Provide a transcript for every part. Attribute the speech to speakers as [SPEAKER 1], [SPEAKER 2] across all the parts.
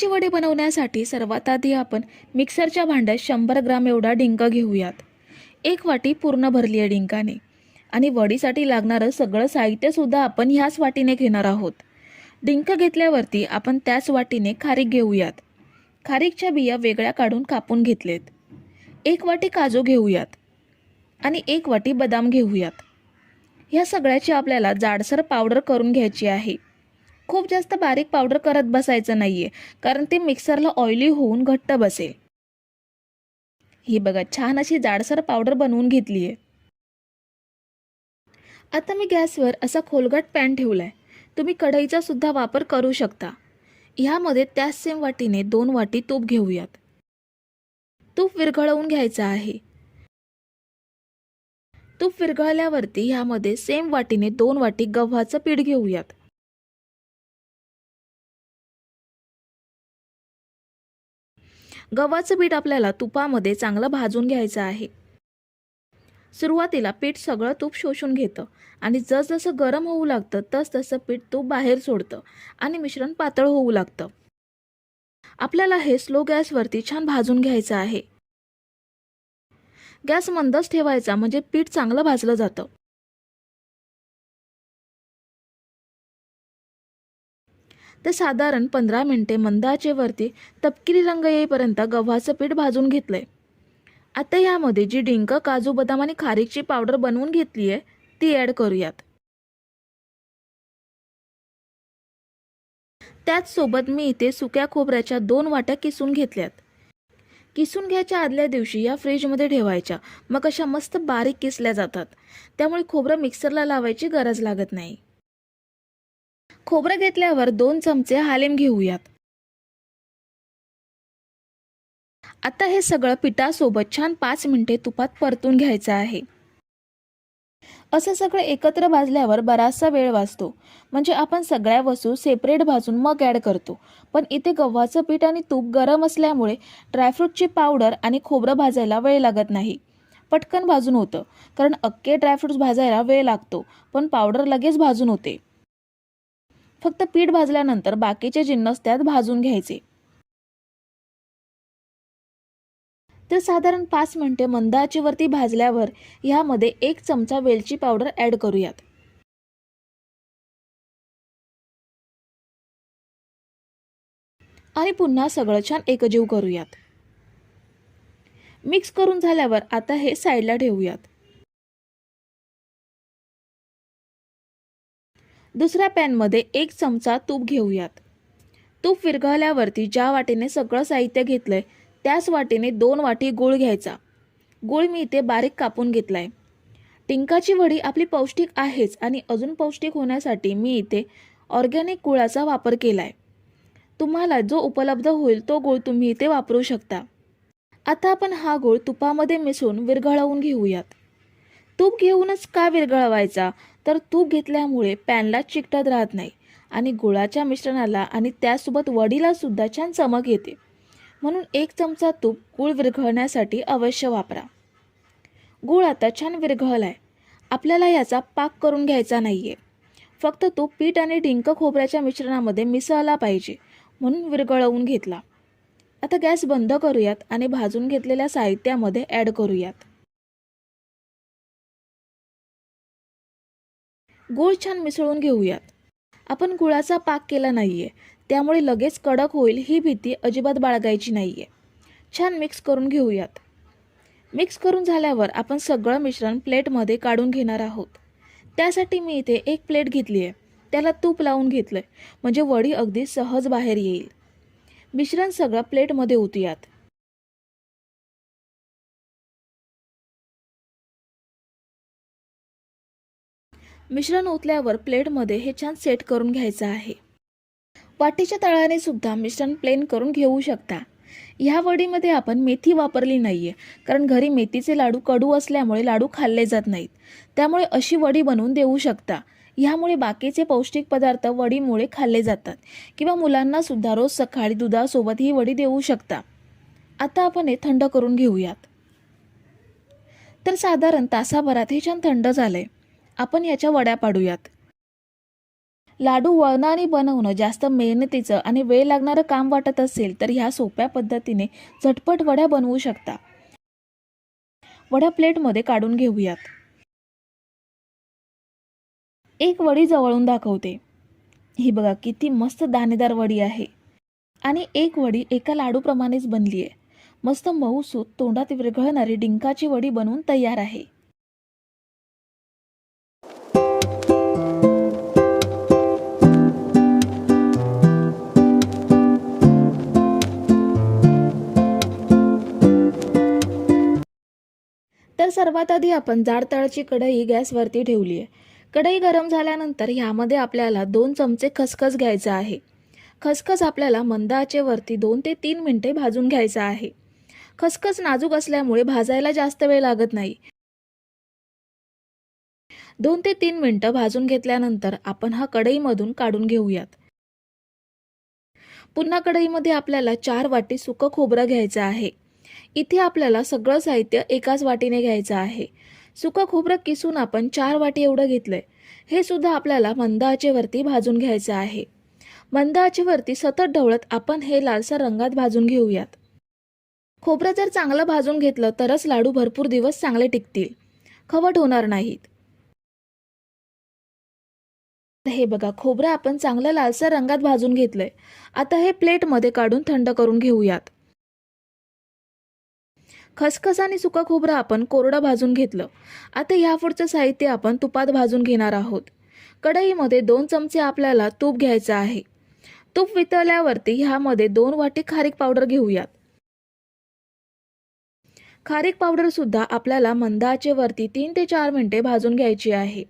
[SPEAKER 1] डिंकाचे वडे बनवण्यासाठी सर्वात आधी आपण मिक्सरच्या भांड्यात शंभर ग्राम एवढा डिंक घेऊयात. एक वाटी पूर्ण भरली आहे डिंकाने. आणि वडीसाठी लागणारं सगळं साहित्यसुद्धा आपण ह्याच वाटीने घेणार आहोत. डिंक घेतल्यावरती आपण त्याच वाटीने खारीक घेऊयात. खारीकच्या बिया वेगळ्या काढून कापून घेतलेत. एक वाटी काजू घेऊयात. आणि एक वाटी बदाम घेऊयात. ह्या सगळ्याची आपल्याला जाडसर पावडर करून घ्यायची आहे. खूप जास्त बारीक पावडर करत बसायचं नाहीये कारण ते मिक्सरला ऑइली होऊन घट्ट बसेल. ही बघा छान अशी जाडसर पावडर बनवून घेतली आहे आता मी गॅसवर असा खोलगट पॅन ठेवलाय. तुम्ही कढईचा सुद्धा वापर करू शकता. ह्यामध्ये त्याच सेम वाटीने दोन वाटी तूप घेऊयात. तूप विरघळवून घ्यायचं आहे. तूप विरघळल्यावरती ह्यामध्ये सेम वाटीने दोन वाटी गव्हाचं पीठ घेऊयात. गव्हाचं पीठ आपल्याला तुपामध्ये चांगलं भाजून घ्यायचं आहे. सुरुवातीला पीठ सगळं तूप शोषून घेतं आणि जसजसं गरम होऊ लागतं तसतसं पीठ तूप बाहेर सोडतं आणि मिश्रण पातळ होऊ लागतं. आपल्याला हे स्लो गॅसवरती छान भाजून घ्यायचं आहे. गॅस मंदच ठेवायचा म्हणजे पीठ चांगलं भाजलं जातं. ते साधारण पंधरा मिनिटे मंद आचेवरती तपकिरी रंग येईपर्यंत गव्हाचं पीठ भाजून घेतलंय. आता यामध्ये जी डिंक काजू बदाम आणि खारीकची पावडर बनवून घेतली आहे ती ॲड करूयात. त्याचसोबत मी इथे सुक्या खोबऱ्याच्या दोन वाट्या किसून घेतल्यात. किसून घ्यायच्या आदल्या दिवशी या फ्रीजमध्ये ठेवायच्या. मग अशा मस्त बारीक किसल्या जातात. त्यामुळे खोबरं मिक्सरला लावायची गरज लागत नाही. खोबरं घेतल्यावर दोन चमचे हालेम घेऊयात. आता हे सगळं पिठासोबत छान पाच मिनिटे तुपात परतून घ्यायचं आहे. असं सगळं एकत्र भाजल्यावर बराचसा वेळ वाचतो. म्हणजे आपण सगळ्या वस्तू सेपरेट भाजून मग ॲड करतो. पण इथे गव्हाचं पीठ आणि तूप गरम असल्यामुळे ड्रायफ्रूटची पावडर आणि खोबरं भाजायला वेळ लागत नाही. पटकन भाजून होतं. कारण अख्खे ड्रायफ्रूट्स भाजायला वेळ लागतो. पण पावडर लगेच भाजून होते. फक्त पीठ भाजल्यानंतर बाकीचे जिन्नस त्यात भाजून घ्यायचे. तर साधारण पाच मिनिटे मंद आचेवरती भाजल्यावर ह्यामध्ये एक चमचा वेलची पावडर ॲड करूयात. आणि पुन्हा सगळं छान एकजीव करूयात. मिक्स करून झाल्यावर आता हे साईडला ठेवूयात. दुसऱ्या पॅनमध्ये एक चमचा तूप घेऊयात. तूप विरघळल्यावरती ज्या वाटेने सगळं साहित्य घेतलंय त्याच वाटेने दोन वाटी गूळ घ्यायचा. गूळ मी इथे बारीक कापून घेतलाय. टिंकाची वडी आपली पौष्टिक आहेच आणि अजून पौष्टिक होण्यासाठी मी इथे ऑर्गॅनिक गुळाचा वापर केलाय. तुम्हाला जो उपलब्ध होईल तो गूळ तुम्ही इथे वापरू शकता. आता आपण हा गूळ तुपामध्ये मिसळून विरघळवून घेऊयात. तूप घेऊनच का विरघळवायचा? तर तूप घेतल्यामुळे पॅनला चिकटत राहत नाही आणि गुळाच्या मिश्रणाला आणि त्यासोबत वडीलासुद्धा छान चमक येते. म्हणून एक चमचा तूप गूळ विरघळण्यासाठी अवश्य वापरा. गूळ आता छान विरघळला आहे आपल्याला याचा पाक करून घ्यायचा नाही आहे फक्त तो पीठ आणि डिंक खोबऱ्याच्या मिश्रणामध्ये मिसळला पाहिजे म्हणून विरघळवून घेतला. आता गॅस बंद करूयात आणि भाजून घेतलेल्या साहित्यामध्ये ॲड करूयात. गूळ छान मिसळून घेऊयात. आपण गुळाचा पाक केला नाहीये. त्यामुळे लगेच कडक होईल ही भीती अजिबात बाळगायची नाहीये. छान मिक्स करून घेऊयात. मिक्स करून झाल्यावर आपण सगळं मिश्रण प्लेटमध्ये काढून घेणार आहोत. त्यासाठी मी इथे एक प्लेट घेतली आहे त्याला तूप लावून घेतलं आहे म्हणजे वडी अगदी सहज बाहेर येईल. मिश्रण सगळं प्लेटमध्ये ओतूयात. मिश्रण ओतल्यावर प्लेटमध्ये हे छान सेट करून घ्यायचं आहे. वाटीच्या तळाने सुद्धा मिश्रण प्लेन करून घेऊ शकता. ह्या वडीमध्ये आपण मेथी वापरली नाही आहे कारण घरी मेथीचे लाडू कडू असल्यामुळे लाडू खाल्ले जात नाहीत. त्यामुळे अशी वडी बनवून देऊ शकता. ह्यामुळे बाकीचे पौष्टिक पदार्थ वडीमुळे खाल्ले जातात किंवा मुलांना सुद्धा रोज सकाळी दुधासोबत ही वडी देऊ शकता. आता आपण हे थंड करून घेऊयात. तर साधारण तासाभरात हे छान थंड झालंय. आपण याच्या वड्या पाडूयात. लाडू वळणाने बनवणं जास्त मेहनतीचं आणि वेळ लागणारं काम वाटत असेल तर ह्या सोप्या पद्धतीने झटपट वड्या बनवू शकता. वड्या प्लेटमध्ये काढून घेऊयात. एक वडी जवळून दाखवते. ही बघा किती मस्त दाणेदार वडी आहे. आणि एक वडी एका लाडूप्रमाणेच बनली आहे मस्त मऊसूत तोंडात विरघळणारी डिंकाची वडी बनवून तयार आहे. तर सर्वात आधी आपण जाड तळाची कढई गॅसवरती ठेवली आहे. कढई गरम झाल्यानंतर ह्यामध्ये आपल्याला दोन चमचे खसखस घ्यायचा आहे. खसखस आपल्याला मंद आचेवरती दोन ते तीन मिनटे भाजून घ्यायचा आहे. खसखस नाजूक असल्यामुळे भाजायला जास्त वेळ लागत नाही. दोन ते तीन मिनटं भाजून घेतल्यानंतर आपण हा कढईमधून काढून घेऊयात. पुन्हा कढईमध्ये आपल्याला चार वाटी सुकं खोबरं घ्यायचं आहे. इथे आपल्याला सगळं साहित्य एकाच वाटीने घ्यायचं आहे. सुकं खोबरं किसून आपण चार वाटी एवढं घेतलंय. हे सुद्धा आपल्याला मंद आचेवरती भाजून घ्यायचं आहे. मंद आचेवरती सतत ढवळत आपण हे लालसर रंगात भाजून घेऊयात. खोबरं जर चांगलं भाजून घेतलं तरच लाडू भरपूर दिवस चांगले टिकतील. खवट होणार नाहीत. हे बघा खोबरं आपण चांगलं लालसर रंगात भाजून घेतलंय. आता हे प्लेटमध्ये काढून थंड करून घेऊयात. खसखस आणि सुका खोबरं आपण कोरडं भाजून घेतलं. आता यापुढचं साहित्य आपण तुपात भाजून घेणार आहोत. कढईमध्ये दोन चमचे आपल्याला तूप घ्यायचं आहे. तूप वितळल्यावरती ह्यामध्ये दोन वाटी खारीक पावडर घेऊयात. खारीक पावडर सुद्धा आपल्याला मंद आचेवरती तीन ते चार मिनिटे भाजून घ्यायची आहे.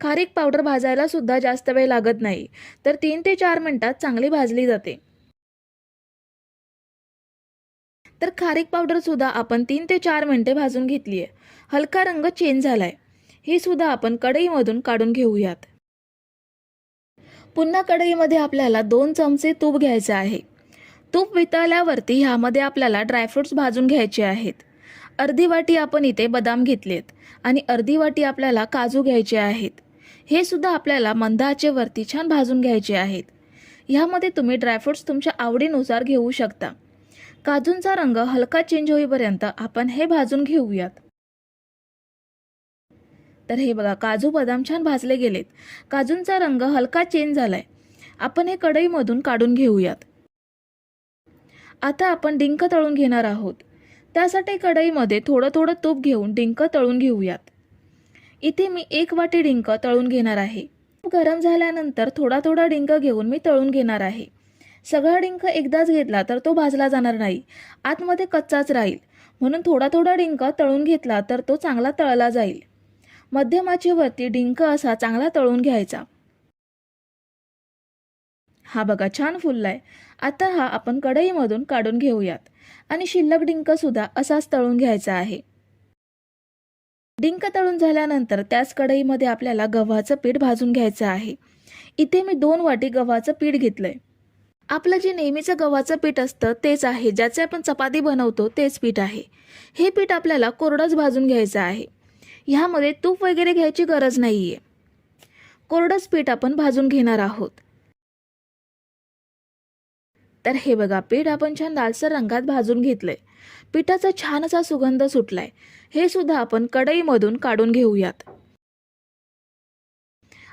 [SPEAKER 1] खारीक पावडर भाजायला सुद्धा जास्त वेळ लागत नाही तर तीन ते चार मिनटात चांगली भाजली जाते. तर खारीक पावडरसुद्धा आपण तीन ते चार मिनिटे भाजून घेतली आहे हलका रंग चेंज झाला आहे ही सुद्धा आपण कढईमधून काढून घेऊयात. पुन्हा कढईमध्ये आपल्याला दोन चमचे तूप घ्यायचे आहे. तूप वितळल्यावरती ह्यामध्ये आपल्याला ड्रायफ्रुट्स भाजून घ्यायचे आहेत. अर्धी वाटी आपण इथे बदाम घेतलेत आणि अर्धी वाटी आपल्याला काजू घ्यायचे आहेत. हे सुद्धा आपल्याला मंदाचे वरती छान भाजून घ्यायचे आहेत. ह्यामध्ये तुम्ही ड्रायफ्रुट्स तुमच्या आवडीनुसार घेऊ शकता. काजूंचा रंग हलका चेंज होईपर्यंत आपण हे भाजून घेऊयात. तर हे बघा काजू बदाम छान भाजले गेलेत. काजूंचा रंग हलका चेंज झालाय. आपण हे कढईमधून काढून घेऊयात. आता आपण डिंक तळून घेणार आहोत. त्यासाठी कढईमध्ये थोडं थोडं तूप घेऊन डिंक तळून घेऊयात. इथे मी एक वाटी डिंक तळून घेणार आहे. गरम झाल्यानंतर थोडा थोडा डिंक घेऊन मी तळून घेणार आहे. सगळा डिंक एकदाच घेतला तर तो भाजला जाणार नाही. आतमध्ये कच्चाच राहील. म्हणून थोडा थोडा डिंक तळून घेतला तर तो चांगला तळला जाईल. मध्यमाचीवरती डिंक असा चांगला तळून घ्यायचा. हा बघा छान फुललाय. आता हा आपण कढईमधून काढून घेऊयात. आणि शिल्लक डिंक सुद्धा असाच तळून घ्यायचा आहे. डिंक तळून झाल्यानंतर त्याच कढईमध्ये आपल्याला गव्हाचं पीठ भाजून घ्यायचं आहे. इथे मी दोन वाटी गव्हाचं पीठ घेतलंय. आपलं जे नेहमीचं गव्हाचं पीठ असतं तेच आहे. ज्याचे आपण चपाती बनवतो तेच पीठ आहे. हे पीठ आपल्याला कोरडंच भाजून घ्यायचं आहे. ह्यामध्ये तूप वगैरे घ्यायची गरज नाही आहे कोरडंच पीठ आपण भाजून घेणार आहोत. तर हे बघा पीठ आपण छान लालसर रंगात भाजून घेतलंय. पिठाचा छान असा सुगंध सुटलाय. हे सुद्धा आपण कढईमधून काढून घेऊयात.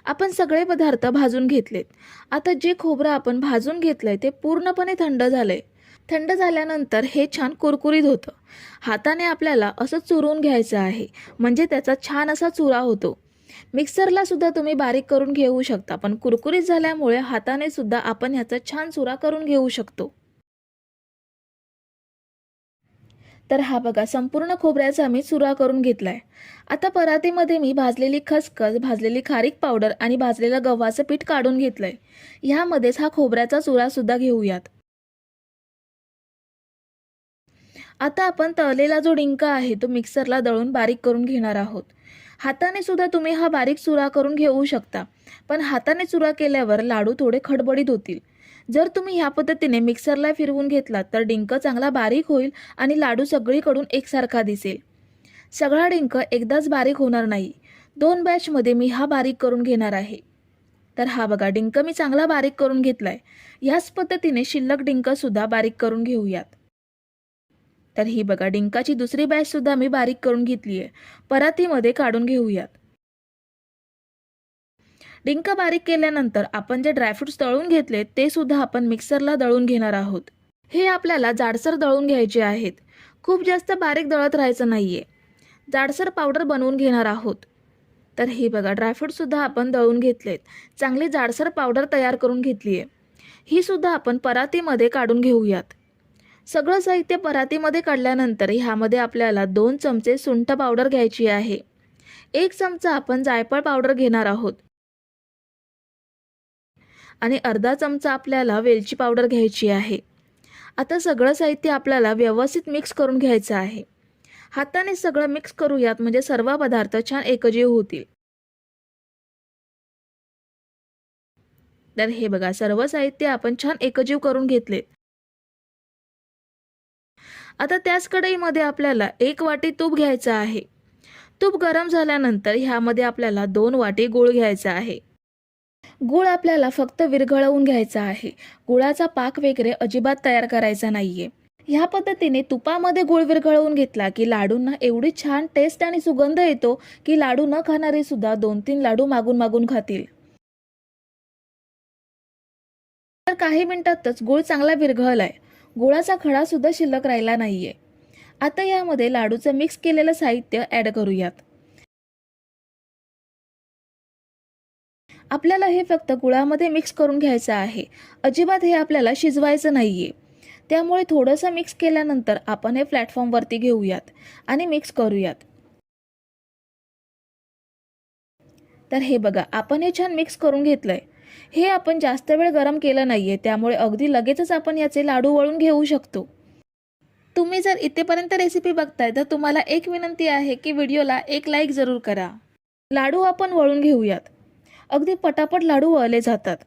[SPEAKER 1] आपण सगळे पदार्थ भाजून घेतलेत. आता जे खोबरं आपण भाजून घेतलं आहे ते पूर्णपणे थंड झालं आहे थंड झाल्यानंतर हे छान कुरकुरीत होतं. हाताने आपल्याला असं चुरून घ्यायचं आहे. म्हणजे त्याचा छान असा चुरा होतो. मिक्सरला सुद्धा तुम्ही बारीक करून घेऊ शकता पण कुरकुरीत झाल्यामुळे हाताने सुद्धा आपण ह्याचा छान चुरा करून घेऊ शकतो. तर हा बघा संपूर्ण खोबऱ्याचा मी चुरा करून घेतलाय. आता परातीमध्ये मी भाजलेली खसखस भाजलेली खारीक पावडर आणि भाजलेलं गव्हाचं पीठ काढून घेतलंय. ह्यामध्येच हा खोबऱ्याचा चुरा सुद्धा घेऊयात. आता आपण तळलेला जो डिंक आहे तो मिक्सरला दळून बारीक करून घेणार आहोत. हाताने सुद्धा तुम्ही हा बारीक चुरा करून घेऊ शकता. पण हाताने चुरा केल्यावर लाडू थोडे खडबडीत होतील. जर तुम्ही ह्या पद्धतीने मिक्सरला फिरवून घेतलात तर डिंक चांगला बारीक होईल आणि लाडू सगळीकडून एकसारखा दिसेल. सगळा डिंक एकदाच बारीक होणार नाही. दोन बॅचमध्ये मी हा बारीक करून घेणार आहे. तर हा बघा डिंक मी चांगला बारीक करून घेतला आहे ह्याच पद्धतीने शिल्लक डिंकसुद्धा बारीक करून घेऊयात. तर ही बघा डिंकाची दुसरी बॅचसुद्धा मी बारीक करून घेतली आहे परातीमध्ये काढून घेऊयात. डिंक बारीक केल्यानंतर आपण जे ड्रायफ्रुट्स दळून घेतले ते सुद्धा आपण मिक्सरला दळून घेणार आहोत. हे आपल्याला जाडसर दळून घ्यायचे आहेत. खूप जास्त बारीक दळत राहायचं नाही आहे जाडसर पावडर बनवून घेणार आहोत. तर हे बघा ड्रायफ्रूटसुद्धा आपण दळून घेतलेत. चांगली जाडसर पावडर तयार करून घेतली आहे ही सुद्धा आपण परातीमध्ये काढून घेऊयात. सगळं साहित्य परातीमध्ये काढल्यानंतर ह्यामध्ये आपल्याला दोन चमचे सुंठ पावडर घ्यायची आहे. एक चमचा आपण जायफळ पावडर घेणार आहोत. आणि अर्धा चमचा आपल्याला वेलची पावडर घ्यायची आहे. आता सगळं साहित्य आपल्याला व्यवस्थित मिक्स करून घ्यायचं आहे. हाताने सगळं मिक्स करूयात म्हणजे सर्व पदार्थ छान एकजीव होतील. तर हे बघा सर्व साहित्य आपण छान एकजीव करून घेतले. आता त्याच कढईमध्ये आपल्याला एक वाटी तूप घ्यायचं आहे. तूप गरम झाल्यानंतर ह्यामध्ये आपल्याला दोन वाटी गूळ घ्यायचा आहे. गूळ आपल्याला फक्त विरघळवून घ्यायचा आहे. गुळाचा पाक वगैरे अजिबात तयार करायचा नाहीये. ह्या पद्धतीने तुपामध्ये गुळ विरघळवून घेतला की लाडूंना एवढी छान टेस्ट आणि सुगंध येतो की लाडू न खाणारे सुद्धा दोन तीन लाडू मागून मागून खातील. तर काही मिनिटातच गुळ चांगला विरघळलाय. गुळाचा खडा सुद्धा शिल्लक राहिला नाहीये. आता यामध्ये लाडूचं मिक्स केलेलं साहित्य ऍड करूयात. आपल्याला हे फक्त गुळामध्ये मिक्स करून घ्यायचं आहे. अजिबात हे आपल्याला शिजवायचं नाही आहे त्यामुळे थोडंसं मिक्स केल्यानंतर आपण हे प्लॅटफॉर्मवरती घेऊयात आणि मिक्स करूयात. तर हे बघा आपण हे छान मिक्स करून घेतलंय. हे आपण जास्त वेळ गरम केलं नाही आहे त्यामुळे अगदी लगेचच आपण याचे लाडू वळून घेऊ शकतो. तुम्ही जर इथेपर्यंत रेसिपी बघताय तर तुम्हाला एक विनंती आहे की व्हिडिओला एक लाईक जरूर करा. लाडू आपण वळून घेऊयात. अगदी पटापट लाडू वळले जातात.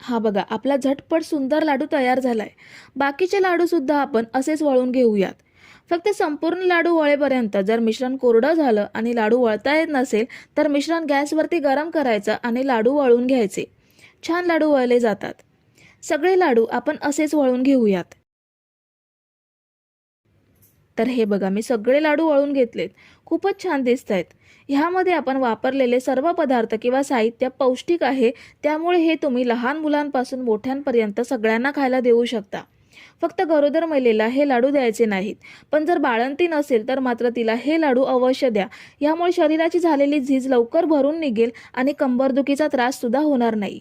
[SPEAKER 1] हा बघा आपला झटपट सुंदर लाडू तयार झालाय. बाकीचे लाडू सुद्धा आपण असेच वळून घेऊयात. फक्त संपूर्ण लाडू वळेपर्यंत जर मिश्रण कोरडं झालं आणि लाडू वळता येत नसेल तर मिश्रण गॅसवरती गरम करायचं आणि लाडू वळून घ्यायचे. छान लाडू वळले जातात. सगळे लाडू आपण असेच वळून घेऊयात. तर हे बघा मी सगळे लाडू वळून घेतलेत. खूपच छान दिसत आहेत ह्यामध्ये आपण वापरलेले सर्व पदार्थ किंवा साहित्य पौष्टिक आहे त्यामुळे हे तुम्ही लहान मुलांपासून मोठ्यांपर्यंत सगळ्यांना खायला देऊ शकता. फक्त गरोदर महिलेला हे लाडू द्यायचे नाहीत. पण जर बाळंती नसेल तर मात्र तिला हे लाडू अवश्य द्या. यामुळे शरीराची झालेली झीज लवकर भरून निघेल आणि कंबरदुखीचा त्रास सुद्धा होणार नाही.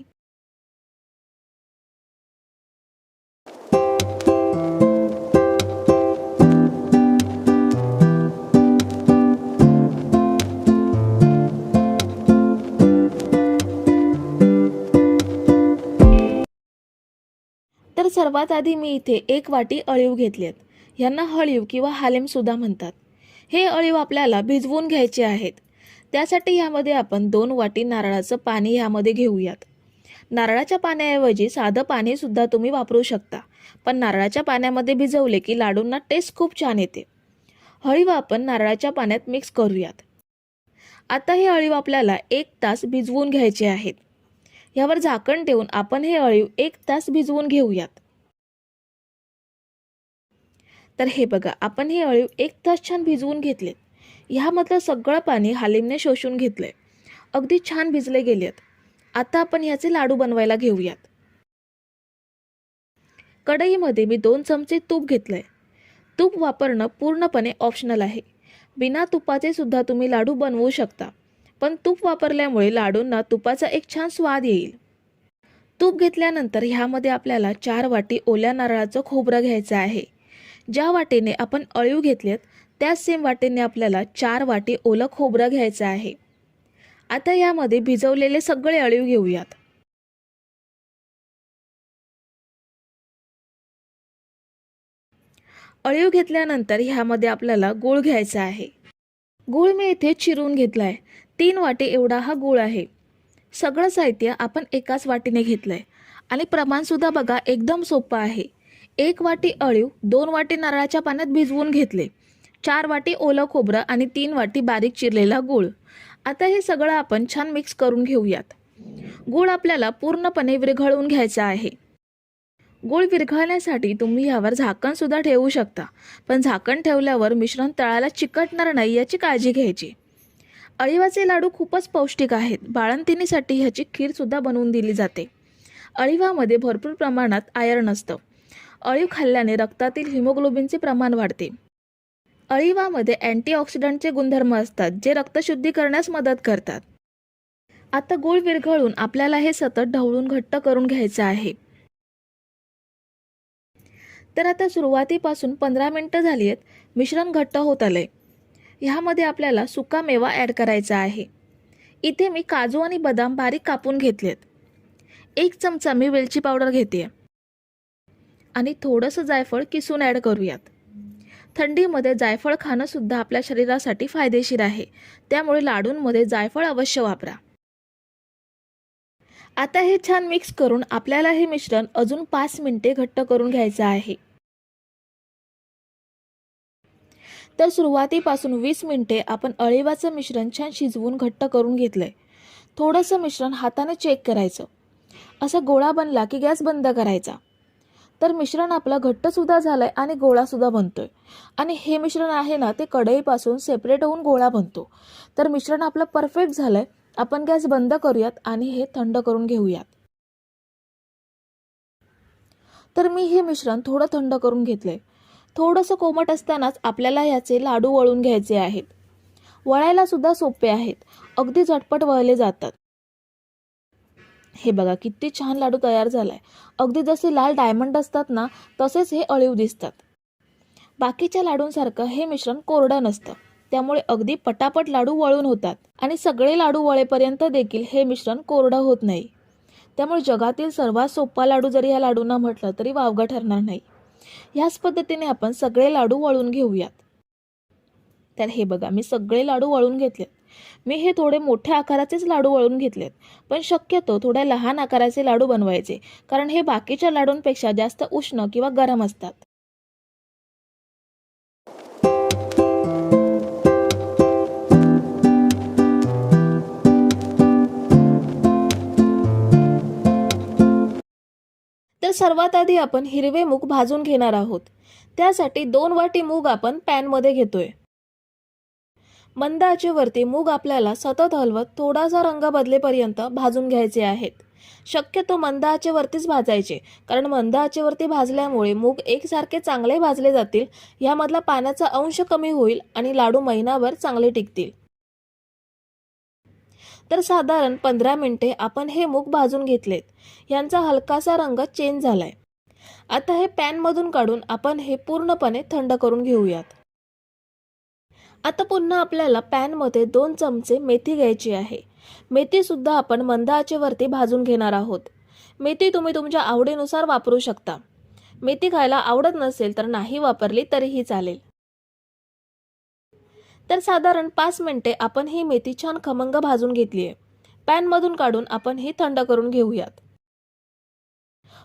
[SPEAKER 1] तर सर्वात आधी मी इथे एक वाटी अळीव घेतलेत. ह्यांना हळीव किंवा हालेमसुद्धा म्हणतात. हे अळीव आपल्याला भिजवून घ्यायचे आहेत. त्यासाठी ह्यामध्ये आपण दोन वाटी नारळाचं पाणी ह्यामध्ये घेऊयात. नारळाच्या पाण्याऐवजी साधं पाणीसुद्धा तुम्ही वापरू शकता. पण नारळाच्या पाण्यामध्ये भिजवले की लाडूंना टेस्ट खूप छान येते. हळीव आपण नारळाच्या पाण्यात मिक्स करूयात. आता हे अळीव आपल्याला एक तास भिजवून घ्यायचे आहेत. यावर झाकण ठेवून आपण हे अळीव एक तास भिजवून घेऊयात. तर हे बघा आपण हे अळीव एक तास छान भिजवून घेतलेत. ह्यामधलं सगळं पाणी हालिमने शोषून घेतलंय. अगदी छान भिजले गेलेत. आता आपण ह्याचे लाडू बनवायला घेऊयात. कढईमध्ये मी दोन चमचे तूप घेतलंय. तूप वापरणं पूर्णपणे ऑप्शनल आहे. बिना तुपाचे सुद्धा तुम्ही लाडू बनवू शकता. पण तूप वापरल्यामुळे लाडूंना तुपाचा एक छान स्वाद येईल. तूप घेतल्यानंतर ह्यामध्ये आपल्याला चार वाटी ओल्या नारळाचं खोबरं घ्यायचं आहे. ज्या वाटेने आपण अळीव घेतलेत त्याच सेम वाटेने आपल्याला चार वाटी ओलं खोबरं घ्यायचं आहे. आता यामध्ये भिजवलेले सगळे अळीव घेऊयात. अळीव घेतल्यानंतर ह्यामध्ये आपल्याला गूळ घ्यायचा आहे. गूळ मी इथे चिरून घेतलाय. तीन वाटी एवढा हा गूळ आहे. सगळं साहित्य आपण एकाच वाटीने घेतलंय. आणि प्रमाणसुद्धा बघा एकदम सोपं आहे. एक वाटी अळीव दोन वाटी नारळाच्या पाण्यात भिजवून घेतले. चार वाटी ओलं खोबरं आणि तीन वाटी बारीक चिरलेला गूळ. आता हे सगळं आपण छान मिक्स करून घेऊयात. गूळ आपल्याला पूर्णपणे विरघळवून घ्यायचा आहे. गूळ विरघळण्यासाठी तुम्ही यावर झाकणसुद्धा ठेवू शकता. पण झाकण ठेवल्यावर मिश्रण तळाला चिकटणार नाही याची काळजी घ्यायची. अळीवाचे लाडू खूपच पौष्टिक आहेत. बाळंतिणीसाठी ह्याची खीरसुद्धा बनवून दिली जाते. अळीवामध्ये भरपूर प्रमाणात आयर्न असतं. अळीव खाल्ल्याने रक्तातील हिमोग्लोबिनचे प्रमाण वाढते. अळीवामध्ये अँटीऑक्सिडंटचे गुणधर्म असतात जे रक्तशुद्धी करण्यास मदत करतात. आता गूळ विरघळून आपल्याला हे सतत ढवळून घट्ट करून घ्यायचं आहे. तर आता सुरुवातीपासून पंधरा मिनटं झाली आहेत मिश्रण घट्ट होत आलंय. ह्यामध्ये आपल्याला सुका मेवा ॲड करायचा आहे. इथे मी काजू आणि बदाम बारीक कापून घेतलेत. एक चमचा मी वेलची पावडर घेते. आणि थोडंसं जायफळ किसून ॲड करूयात. थंडीमध्ये जायफळ खाणंसुद्धा आपल्या शरीरासाठी फायदेशीर आहे. त्यामुळे लाडूंमध्ये जायफळ अवश्य वापरा. आता हे छान मिक्स करून आपल्याला हे मिश्रण अजून पाच मिनिटे घट्ट करून घ्यायचं आहे. तर सुरुवातीपासून वीस मिनिटे आपण अळीवाचं मिश्रण छान शिजवून घट्ट करून घेतलंय. थोडंसं मिश्रण हाताने चेक करायचं. असा गोळा बनला की गॅस बंद करायचा. तर मिश्रण आपलं घट्टसुद्धा झालं आहे आणि गोळासुद्धा बनतोय. आणि हे मिश्रण आहे ना ते कढईपासून सेपरेट होऊन गोळा बनतो. तर मिश्रण आपलं परफेक्ट झालं आहे आपण गॅस बंद करूयात आणि हे थंड करून घेऊयात. तर मी हे मिश्रण थोडं थंड करून घेतलंय. थोडंसं कोमट असतानाच आपल्याला याचे लाडू वळून घ्यायचे आहेत. वळायला सुद्धा सोपे आहेत. अगदी झटपट वळले जातात. हे बघा किती छान लाडू तयार झालाय. अगदी जसे लाल डायमंड असतात ना तसेच हे अळीव दिसतात. बाकीच्या लाडूंसारखं हे मिश्रण कोरडं नसतं. त्यामुळे अगदी पटापट लाडू वळून होतात. आणि सगळे लाडू वळेपर्यंत देखील हे मिश्रण कोरडं होत नाही. त्यामुळे जगातील सर्वात सोपा लाडू जरी या लाडूंना म्हटलं तरी वावगं ठरणार नाही. ह्याच पद्धतीने आपण सगळे लाडू वळून घेऊयात. तर हे बघा मी सगळे लाडू वळून घेतलेत. मी हे थोडे मोठ्या आकाराचेच लाडू वळून घेतलेत. पण शक्यतो थोड्या लहान आकाराचे लाडू बनवायचे कारण हे बाकीच्या लाडूंपेक्षा जास्त उष्ण किंवा गरम असतात. सर्वात आधी आपण हिरवे मूग भाजून घेणार आहोत. त्यासाठी दोन वाटी मूग आपण पॅनमध्ये घेतोय. मंद आचेवरती मूग आपल्याला सतत हलवत थोडासा रंग बदलेपर्यंत भाजून घ्यायचे आहेत. शक्यतो मंद आचेवरतीच भाजायचे कारण मंद आचेवरती भाजल्यामुळे मूग एकसारखे चांगले भाजले जातील यामधला पाण्याचा अंश कमी होईल आणि लाडू महिनाभर चांगले टिकतील. तर साधारण पंधरा मिनिटे आपण हे मूग भाजून घेतलेत. यांचा हलकासा रंग चेंज झालाय. आता हे पॅनमधून काढून आपण हे पूर्णपणे थंड करून घेऊयात. आता पुन्हा आपल्याला पॅनमध्ये दोन चमचे मेथी घ्यायची आहे. मेथीसुद्धा आपण मंद आचेवरती भाजून घेणार आहोत. मेथी तुम्ही तुमच्या आवडीनुसार वापरू शकता. मेथी खायला आवडत नसेल तर नाही वापरली तरीही चालेल. तर साधारण पाच मिनटे आपण ही मेथी छान खमंग भाजून घेतली आहे पॅनमधून काढून आपण ही थंड करून घेऊयात.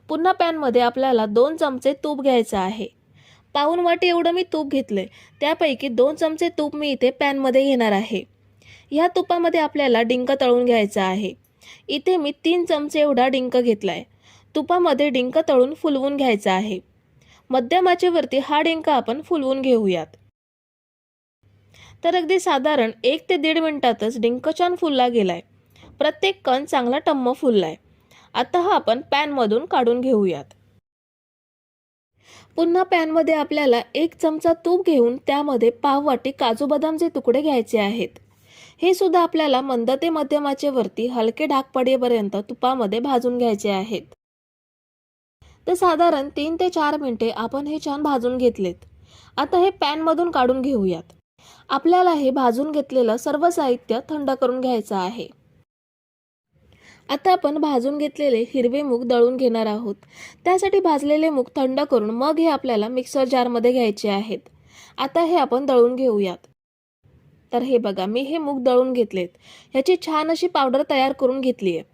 [SPEAKER 1] पुन्हा पॅनमध्ये आपल्याला दोन चमचे तूप घ्यायचं आहे. पाऊन वाटी एवढं मी तूप घेतलंय. त्यापैकी दोन चमचे तूप मी इथे पॅनमध्ये घेणार आहे. ह्या तुपामध्ये आपल्याला डिंक तळून घ्यायचा आहे. इथे मी तीन चमचे एवढा डिंक घेतलाय. तुपामध्ये डिंक तळून फुलवून घ्यायचा आहे. मध्यमाचेवरती हा डिंक आपण फुलवून घेऊयात. तर अगदी साधारण एक ते दीड मिनिटातच डिंक छान फुलला गेलाय. प्रत्येक कण चांगला टम्म फुललाय. आता हा आपण पॅनमधून काढून घेऊयात. पुन्हा पॅनमध्ये आपल्याला एक चमचा तूप घेऊन त्यामध्ये पाव वाटी काजू बदामचे तुकडे घ्यायचे आहेत. हे सुद्धा आपल्याला मंद ते मध्यमाचे वरती हलके डाग पडेपर्यंत तुपामध्ये भाजून घ्यायचे आहेत. तर साधारण तीन ते चार मिनिटे आपण हे छान भाजून घेतलेत. आता हे पॅनमधून काढून घेऊयात. आपल्याला हे भाजून घेतलेलं सर्व साहित्य थंड करून घ्यायचं आहे. आता आपण भाजून घेतलेले हिरवे मूग दळून घेणार आहोत. त्यासाठी भाजलेले मूग थंड करून मग हे आपल्याला मिक्सर जारमध्ये घ्यायचे आहेत. आता हे आपण दळून घेऊयात. तर हे बघा मी हे मूग दळून घेतलेत. ह्याची छान अशी पावडर तयार करून घेतली आहे.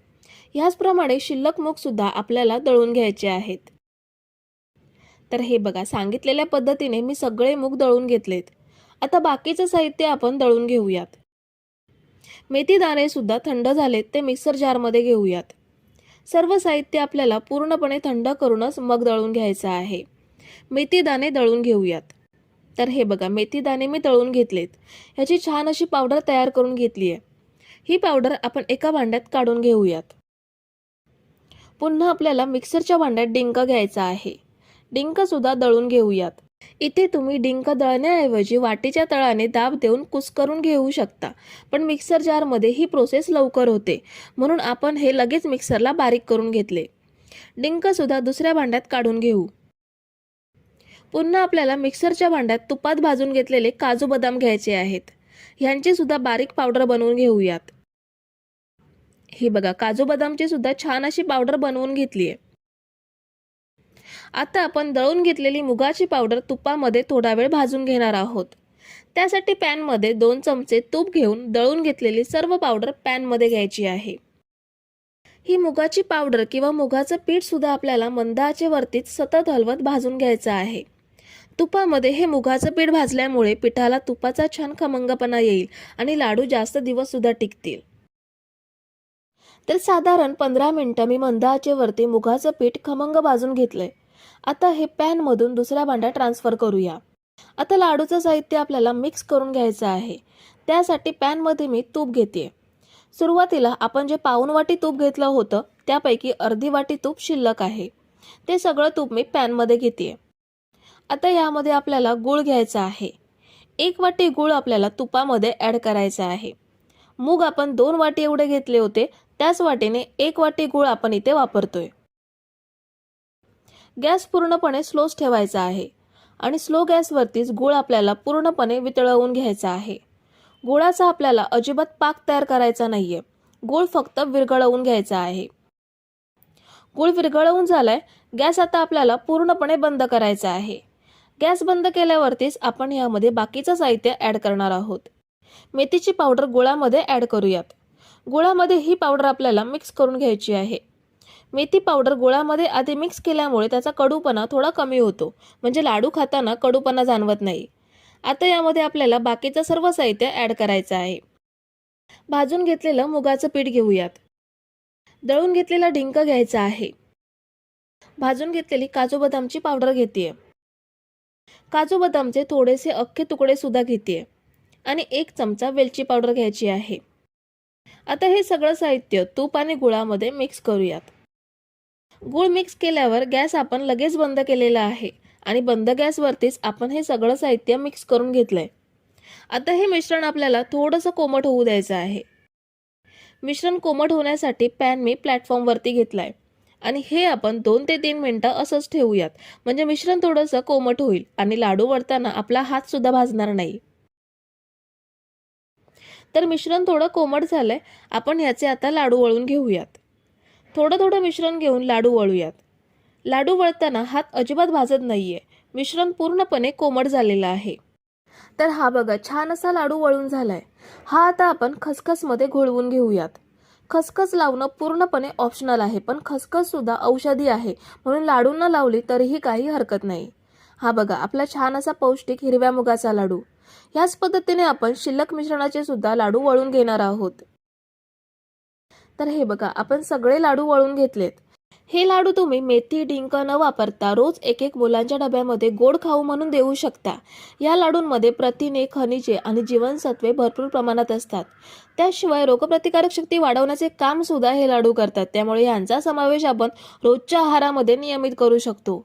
[SPEAKER 1] ह्याचप्रमाणे शिल्लक मूग सुद्धा आपल्याला दळून घ्यायचे आहेत. तर हे बघा सांगितलेल्या पद्धतीने मी सगळे मूग दळून घेतलेत. आता बाकीचं साहित्य आपण दळून घेऊयात. मेथी दाणे सुद्धा थंड झाले ते मिक्सर जारमध्ये घेऊयात. सर्व साहित्य आपल्याला पूर्णपणे थंड करूनच मग दळून घ्यायचं आहे. मेथी दाणे दळून घेऊयात. तर हे बघा मेथी दाणे मी दळून घेतलेत. ह्याची छान अशी पावडर तयार करून घेतली आहे. ही पावडर आपण एका भांड्यात काढून घेऊयात. पुन्हा आपल्याला मिक्सरच्या भांड्यात डिंक घ्यायचा आहे. डिंक सुद्धा दळून घेऊयात. इथे तुम्ही डिंक दळण्याऐवजी वाटीच्या तळाने दाब देऊन कुस्करून घेऊ शकता. पण मिक्सर जारमध्ये ही प्रोसेस लवकर होते. म्हणून आपण हे लगेच मिक्सरला बारीक करून घेतले. डिंकसुद्धा दुसऱ्या भांड्यात काढून घेऊ. पुन्हा आपल्याला मिक्सरच्या भांड्यात तुपात भाजून घेतलेले काजू बदाम घ्यायचे आहेत. ह्यांची सुद्धा बारीक पावडर बनवून घेऊयात. ही बघा काजू बदामची सुद्धा छान अशी पावडर बनवून घेतली आहे आता आपण दळून घेतलेली मुगाची पावडर तुपामध्ये थोडा वेळ भाजून घेणार आहोत. त्यासाठी पॅनमध्ये दोन चमचे तूप घेऊन दळून घेतलेली सर्व पावडर पॅनमध्ये घ्यायची आहे. ही मुगाची पावडर किंवा मुगाचं पीठ सुद्धा आपल्याला मंद आचेवरतीच सतत हलवत भाजून घ्यायचं आहे. तुपामध्ये हे मुगाचं पीठ भाजल्यामुळे पिठाला तुपाचा छान खमंगपणा येईल आणि लाडू जास्त दिवससुद्धा टिकतील. तर साधारण पंधरा मिनटं मी मंद आचेवरती मुगाचं पीठ खमंग भाजून घेतलंय. आता हे पॅनमधून दुसऱ्या भांड्यात ट्रान्सफर करूया. आता लाडूचं साहित्य आपल्याला मिक्स करून घ्यायचं आहे. त्यासाठी पॅनमध्ये मी तूप घेते. सुरुवातीला आपण जे पाऊन वाटी तूप घेतलं होतं त्यापैकी अर्धी वाटी तूप शिल्लक आहे. ते सगळं तूप मी पॅनमध्ये घेते. आता यामध्ये आपल्याला गूळ घ्यायचा आहे. एक वाटी गूळ आपल्याला तुपामध्ये ॲड करायचा आहे. मूग आपण दोन वाटी एवढे घेतले होते त्याच वाटीने एक वाटी गूळ आपण इथे वापरतोय. गॅस पूर्णपणे स्लोच ठेवायचा आहे आणि स्लो गॅसवरतीच गूळ आपल्याला पूर्णपणे वितळवून घ्यायचा आहे. गुळाचा आपल्याला अजिबात पाक तयार करायचा नाहीये. गूळ फक्त विरघळवून घ्यायचा आहे. गूळ विरघळवून झालाय गॅस आता आपल्याला पूर्णपणे बंद करायचा आहे. गॅस बंद केल्यावरतीच आपण यामध्ये बाकीचं साहित्य ॲड करणार आहोत. मेथीची पावडर गुळामध्ये ॲड करूयात. गुळामध्ये ही पावडर आपल्याला मिक्स करून घ्यायची आहे. मेथी पावडर गुळामध्ये आधी मिक्स केल्यामुळे त्याचा कडूपणा थोडा कमी होतो. म्हणजे लाडू खाताना कडूपणा जाणवत नाही. आता यामध्ये आपल्याला बाकीचं सर्व साहित्य ॲड करायचं आहे. भाजून घेतलेलं मुगाचं पीठ घेऊयात. दळून घेतलेला डिंक घ्यायचा आहे. भाजून घेतलेली काजू बदामची पावडर घेते काजू बदामचे थोडेसे अख्खे तुकडे सुद्धा घेते आणि एक चमचा वेलची पावडर घ्यायची आहे. आता हे सगळं साहित्य तूप आणि गुळामध्ये मिक्स करूयात. गूळ मिक्स केल्यावर गॅस आपण लगेच बंद केलेला आहे आणि बंद गॅसवरतीच आपण हे सगळं साहित्य मिक्स करून घेतलंय. आता हे मिश्रण आपल्याला थोडंसं कोमट होऊ द्यायचं आहे. मिश्रण कोमट होण्यासाठी पॅन मी प्लॅटफॉर्मवरती घेतलाय. आणि हे आपण दोन ते तीन मिनटं असंच ठेवूयात. म्हणजे मिश्रण थोडंसं कोमट होईल आणि लाडू वळताना आपला हात सुद्धा भाजणार नाही. तर मिश्रण थोडं कोमट झालंय. आपण ह्याचे आता लाडू वळून घेऊयात. थोडं थोडं मिश्रण घेऊन लाडू वळूयात. लाडू वळताना हात अजिबात भाजत नाही आहे मिश्रण पूर्णपणे कोमट झालेलं आहे. तर हा बघा छान असा लाडू वळून झालाय. हा आता आपण खसखसमध्ये घोळवून घेऊयात. खसखस लावणं पूर्णपणे ऑप्शनल आहे पण खसखस सुद्धा औषधी आहे. म्हणून लाडू न लावली तरीही काही हरकत नाही. हा बघा आपला छान असा पौष्टिक हिरव्या मुगाचा लाडू. ह्याच पद्धतीने आपण शिल्लक मिश्रणाचे सुद्धा लाडू वळून घेणार आहोत. तर हे बघा आपण सगळे लाडू वळून घेतलेत. हे लाडू तुम्ही मेथी डिंक न वापरता रोज एक एक मुलांच्या डब्यामध्ये गोड खाऊ म्हणून देऊ शकता. या लाडूंमध्ये प्रथिने खनिजे आणि जीवनसत्वे भरपूर प्रमाणात असतात. त्याशिवाय रोगप्रतिकारक शक्ती वाढवण्याचे काम सुद्धा हे लाडू करतात. त्यामुळे यांचा समावेश आपण रोजच्या आहारामध्ये नियमित करू शकतो.